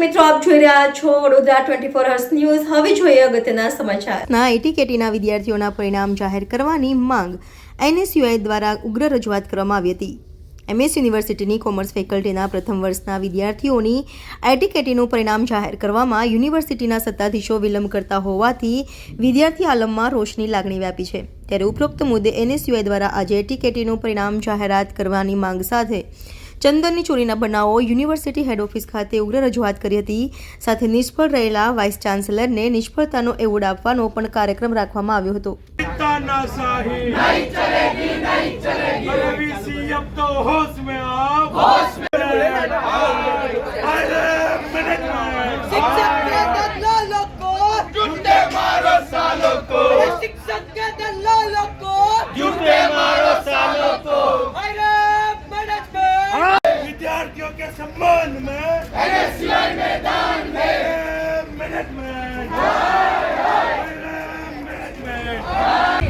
મિત્રો, આપ જોઈ રહ્યા છો Vadodara twenty four hours news હવે જોઈએ અગત્યના સમાચાર. ના, એટીકેટીના વિદ્યાર્થીઓના પરિણામ જાહેર કરવાની માંગ એનએસયુઆઈ દ્વારા ઉગ્ર રજૂઆત કરવામાં આવી હતી. એમએસ યુનિવર્સિટીની કોમર્સ ફેકલ્ટીના પ્રથમ વર્ષના વિદ્યાર્થીઓની એટીકેટીનું પરિણામ જાહેર કરવામાં યુનિવર્સિટીના સત્તાધીશો વિલંબ કરતા હોવાથી વિદ્યાર્થી આલમમાં રોષની લાગણી વ્યાપી છે. ત્યારે ઉપરોક્ત મુદ્દે એનએસયુઆઈ દ્વારા આજે એટીકેટીનું પરિણામ જાહેરાત કરવાની માંગ સાથે ચંદનની ચોરીના બનાવો યુનિવર્સિટી હેડ ઓફિસ ખાતે ઉગ્ર રજૂઆત કરી હતી સાથે નિષ્ફળ રહેલા વાઇસ ચાન્સેલરને નિષ્ફળતાનો એવોર્ડ આપવાનો પણ કાર્યક્રમ રાખવામાં આવ્યો હતો હોશ के सम्मान में एनएसयूआई मैदान में मैनेजमेंट मैनेजमेंट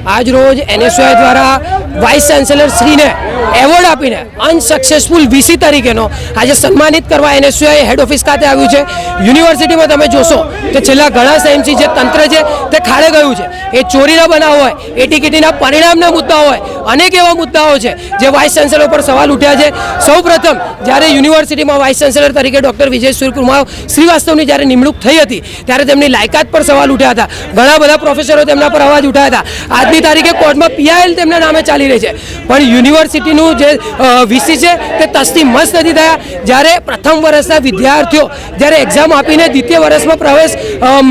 આજ રોજ એનએસયુઆઈ દ્વારા વાઇસ ચાન્સેલર શ્રીને એવોર્ડ આપીને અનસક્સેસફુલ વીસી તરીકેનો આજે સન્માનિત કરવા એનએસયુઆઈ હેડ ઓફિસ ખાતે આવ્યું છે યુનિવર્સિટીમાં તમે જોશો તો છેલ્લા ઘણા ટાઈમથી જે તંત્ર છે તે ખાડે ગયું છે એ ચોરીના બનાવ હોય એટીકેટીના પરિણામના મુદ્દાઓ હોય અનેક એવા મુદ્દાઓ છે જે વાઇસ ચાન્સેલર પર સવાલ ઉઠ્યા છે. સૌ પ્રથમ જ્યારે યુનિવર્સિટીમાં વાઇસ ચાન્સેલર તરીકે ડૉક્ટર વિજય સૂર્યકુમાર શ્રીવાસ્તવની જ્યારે નિમણૂક થઈ હતી, ત્યારે તેમની લાયકાત પર સવાલ ઉઠ્યા હતા. ઘણા બધા પ્રોફેસરો તેમના પર અવાજ ઉઠાયા હતા. આજની તારીખે કોર્ટમાં પીઆઈએલ તેમના નામે ચાલી રહી છે. પણ યુનિવર્સિટીનું જે વીસી છે તે તસ્તી મસ્ત નથી થયા. જ્યારે પ્રથમ વર્ષના વિદ્યાર્થીઓ જ્યારે એક્ઝામ આપીને દ્વિતીય વર્ષમાં પ્રવેશ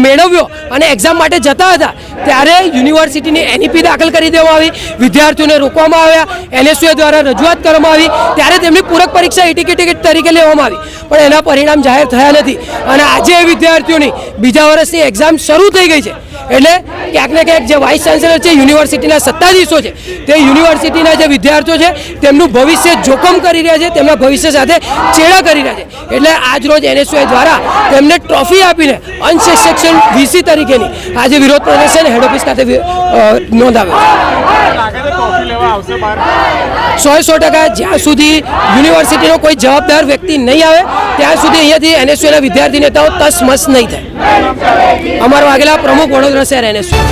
મેળવ્યો અને એક્ઝામ માટે જતા હતા, ત્યારે યુનિવર્સિટીની એનઈપી દાખલ કરી દેવામાં આવી. વિદ્યાર્થીઓને રોકવામાં આવ્યા. એનએસયુએ દ્વારા રજૂઆત કરવામાં આવી. ત્યારે તેમની પૂરક પરીક્ષા એટી ટિકિટ તરીકે લેવામાં આવી. પણ એના પરિણામ જાહેર થયા નથી. અને આજે એ વિદ્યાર્થીઓની બીજા વર્ષની એક્ઝામ શરૂ થઈ ગઈ છે. એટલે ક્યાંક ને ક્યાંક જે વાઇસ ચાન્સેલર છે યુનિવર્સિટીના સત્તાધીશો છે, તે યુનિવર્સિટીના જે વિદ્યાર્થીઓ છે, તેમનું ભવિષ્ય જોખમ કરી રહ્યા છે, તેમના ભવિષ્ય સાથે ચેડા કરી રહ્યા છે. એટલે આજ રોજ એનએસયુઆઈ દ્વારા તેમને ટ્રોફી આપીને અનસેક્શન વીસી તરીકેની આજે વિરોધ પ્રદર્શન હેડ ઓફિસ ખાતે નોંધાવ્યો. સો સો ટકા જ્યાં સુધી યુનિવર્સિટીનો કોઈ જવાબદાર વ્યક્તિ નહીં આવે, ત્યાં સુધી અહીંયાથી એનએસયુના વિદ્યાર્થી નેતાઓ તસમસ નહીં થાય. અમારો આગેલા પ્રમુખ વડોદરા શહેર એનએસયુ